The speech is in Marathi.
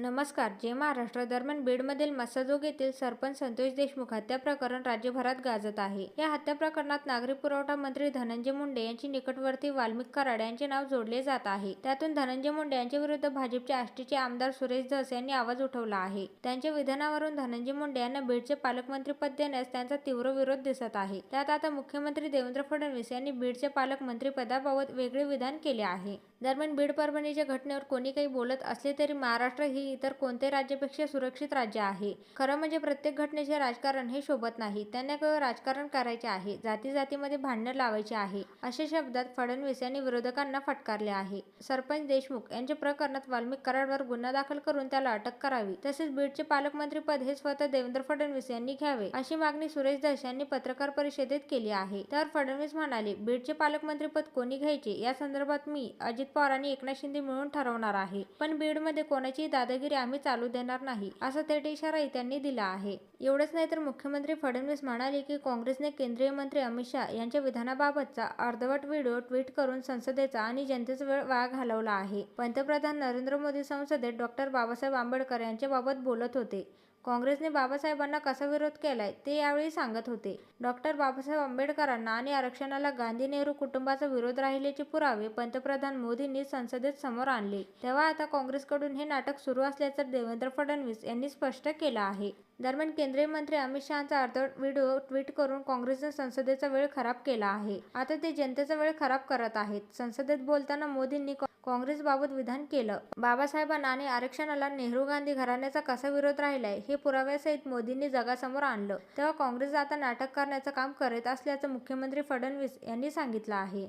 नमस्कार जे महाराष्ट्र दरम्यान बीडमधील मसाजोग येथील सरपंच संतोष देशमुख हत्या प्रकरण राज्यभरात गाजत आहे. या हत्या प्रकरणात नागरी पुरवठा मंत्री धनंजय मुंडे यांची निकटवर्ती वाल्मिक कराड यांचे नाव जोडले जात आहे. त्यातून धनंजय मुंडे यांच्या विरुद्ध भाजपचे आष्टीचे आमदार सुरेश धस यांनी आवाज उठवला आहे. त्यांच्या विधानावरून धनंजय मुंडे यांना बीडचे पालकमंत्रीपद देण्यास त्यांचा तीव्र विरोध दिसत आहे. त्यात आता मुख्यमंत्री देवेंद्र फडणवीस यांनी बीडचे पालकमंत्रीपदाबाबत वेगळे विधान केले आहे. दरम्यान बीड परभणीच्या घटनेवर कोणी काही बोलत असले तरी महाराष्ट्र ही इतर कोणत्या राज्यापेक्षा सुरक्षित राज्य आहे. खरं म्हणजे प्रत्येक घटनेचे राजकारण हे शोभत नाही. त्यांना केवळ राजकारण करायचे आहे. जाती जातीमध्ये भांडण लावायचे आहे. अशा शब्दात फडणवीस यांनी विरोधकांना फटकारले आहे. सरपंच देशमुख यांच्या प्रकरणात वाल्मिक कराडवर गुन्हा दाखल करून त्याला अटक करावी तसेच बीडचे पालकमंत्री पद हे स्वतः देवेंद्र फडणवीस यांनी घ्यावे अशी मागणी सुरेश दश यांनी पत्रकार परिषदेत केली आहे. तर फडणवीस म्हणाले बीडचे पालकमंत्रीपद कोणी घ्यायचे? या संदर्भात मी अजित पवार आणि एकनाथ शिंदे मिळून ठरवणार आहे. पण बीडमध्ये कोणाचीही दादागिरी आम्ही चालू देणार नाही असा थेट इशाराही त्यांनी दिला आहे. एवढंच नाही तर मुख्यमंत्री फडणवीस म्हणाले की काँग्रेसने केंद्रीय मंत्री अमित शहा यांच्या विधानाबाबतचा अर्धवट व्हिडिओ ट्विट करून संसदेचा आणि जनतेचा वेळ वाया घालवला आहे. पंतप्रधान नरेंद्र मोदी संसदेत डॉक्टर बाबासाहेब आंबेडकर यांच्याबाबत बोलत होते. काँग्रेसने बाबासाहेबांना कसा विरोध केलाय ते यावेळी सांगत होते. डॉक्टर बाबासाहेब आंबेडकरांना आणि आरक्षणाला गांधी नेहरू कुटुंबाचा विरोध राहिल्याचे पुरावे पंतप्रधान मोदींनी संसदेत समोर आणले. तेव्हा आता काँग्रेसकडून हे नाटक सुरू असल्याचं देवेंद्र फडणवीस यांनी स्पष्ट केलं आहे. दरम्यान केंद्रीय मंत्री अमित शहाचा अर्ध व्हिडिओ ट्विट करून काँग्रेसने संसदेचा वेळ खराब केला आहे. आता ते जनतेचा वेळ खराब करत आहेत. संसदेत बोलताना मोदींनी काँग्रेसबाबत विधान केलं. बाबासाहेबांना आणि आरक्षणाला नेहरू गांधी घराण्याचा कसा विरोध राहिलाय हे पुराव्यासहित मोदींनी जगासमोर आणलं. तेव्हा काँग्रेस आता नाटक करण्याचं काम करत असल्याचं मुख्यमंत्री फडणवीस यांनी सांगितलं आहे.